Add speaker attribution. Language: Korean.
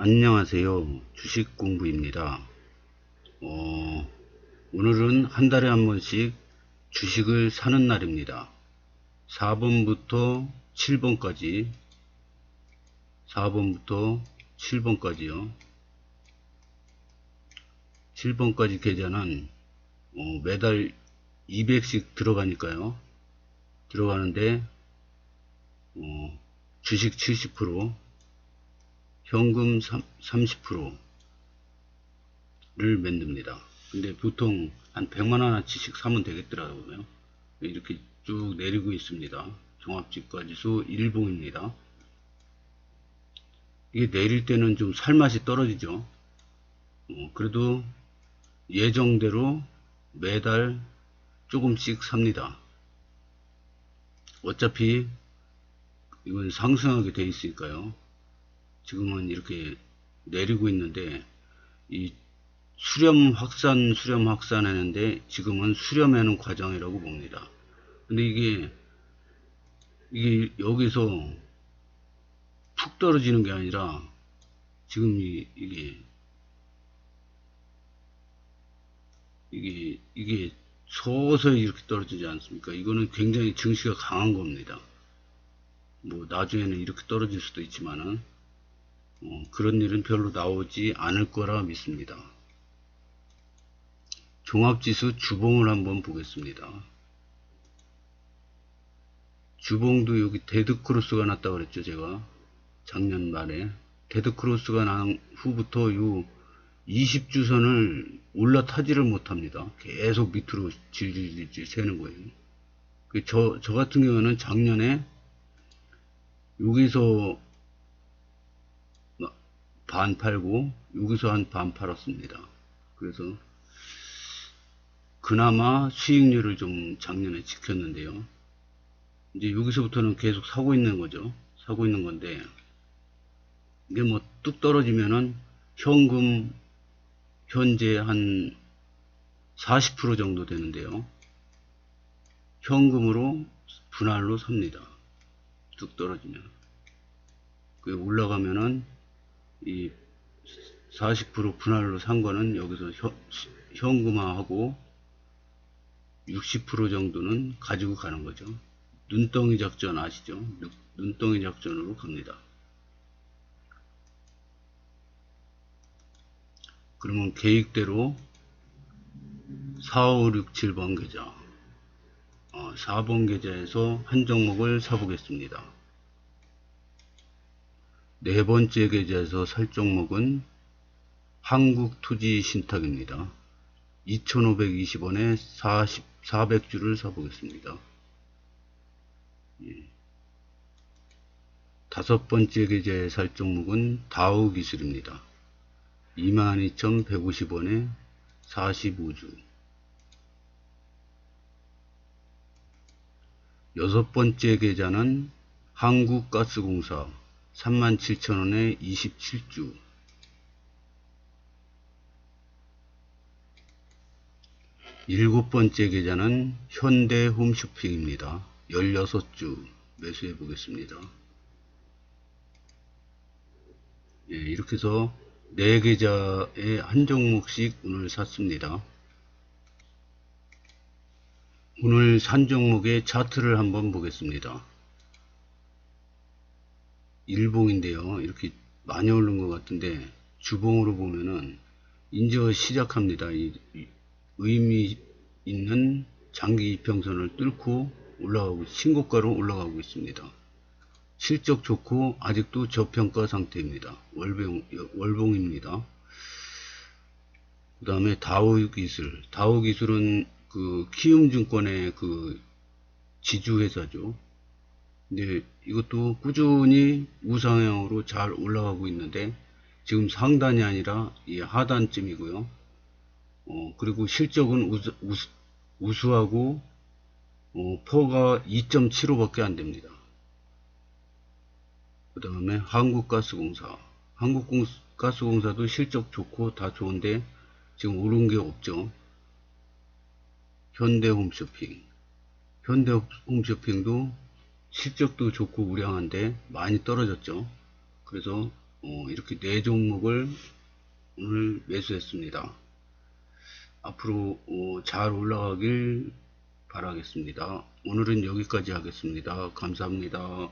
Speaker 1: 안녕하세요. 주식 공부입니다. 어, 오늘은 한 달에 한 번씩 주식을 사는 날입니다. 4번부터 7번까지 4번부터 7번까지요. 7번까지 계좌는 어, 매달 200씩 들어가니까요. 들어가는데 어, 주식 70% 현금 30%를 만듭니다. 근데 보통 한 100만 원어치씩 사면 되겠더라고요. 이렇게 쭉 내리고 있습니다. 종합집가지수 일봉입니다. 이게 내릴 때는 좀 살맛이 떨어지죠. 어, 그래도 예정대로 매달 조금씩 삽니다. 어차피 이건 상승하게 돼 있으니까요. 지금은 이렇게 내리고 있는데 이 수렴 확산 수렴 확산 하는데 지금은 수렴하는 과정이라고 봅니다. 근데 이게 이게 여기서 푹 떨어지는 게 아니라 지금 이, 이게 이게 이게 서서히 이렇게 떨어지지 않습니까? 이거는 굉장히 증시가 강한 겁니다. 뭐 나중에는 이렇게 떨어질 수도 있지만은 어, 그런 일은 별로 나오지 않을 거라 믿습니다. 종합지수 주봉을 한번 보겠습니다. 주봉도 여기 데드크로스가 났다 그랬죠 제가 작년 말에 데드크로스가 난 후부터 요 20주선을 올라타지를 못합니다. 계속 밑으로 질질질질 새는 거예요. 그 저, 저 같은 경우는 작년에 여기서 반 팔고 여기서 한 반 팔았습니다. 그래서 그나마 수익률을 좀 작년에 지켰는데요. 이제 여기서부터는 계속 사고 있는 거죠. 사고 있는 건데 이게 뭐 뚝 떨어지면은 현금 현재 한 40% 정도 되는데요. 현금으로 분할로 삽니다. 뚝 떨어지면. 그 올라가면은 이 40% 분할로 산 거는 여기서 현, 현금화하고 60% 정도는 가지고 가는 거죠. 눈덩이 작전 아시죠? 눈덩이 작전으로 갑니다. 그러면 계획대로 4, 5, 6, 7번 계좌 어, 4번 계좌에서 한 종목을 사보겠습니다. 네 번째 계좌에서 살 종목은 한국투지신탁입니다. 2,520원에 40, 400주를 사보겠습니다. 예. 다섯 번째 계좌에 살 종목은 다우기술입니다. 22,150원에 45주. 여섯 번째 계좌는 한국가스공사 37,000원에 27주. 일곱 번째 계좌는 현대 홈쇼핑입니다. 16주 매수해 보겠습니다. 예, 이렇게 해서 4계좌에 한 종목씩 오늘 샀습니다. 오늘 산 종목의 차트를 한번 보겠습니다. 일봉인데요. 이렇게 많이 오른 것 같은데 주봉으로 보면은 이제 시작합니다. 이, 이 의미 있는 장기 이평선을 뚫고 올라가고 신고가로 올라가고 있습니다. 실적 좋고 아직도 저평가 상태입니다. 월봉, 월봉입니다. 그 다음에 다우 기술. 다우 기술은 그 키움증권의 그 지주회사죠. 근데 이것도 꾸준히 우상향으로 잘 올라가고 있는데 지금 상단이 아니라 이 하단쯤이고요. 어, 그리고 실적은 우수, 우수, 우수하고 어, 퍼가 2.75밖에 안 됩니다. 그 다음에 한국가스공사. 한국가스공사도 실적 좋고 다 좋은데 지금 오른 게 없죠. 현대홈쇼핑. 현대홈쇼핑도 실적도 좋고 우량한데 많이 떨어졌죠. 그래서 어, 이렇게 네 종목을 오늘 매수했습니다. 앞으로 어, 잘 올라가길 바라겠습니다. 오늘은 여기까지 하겠습니다. 감사합니다.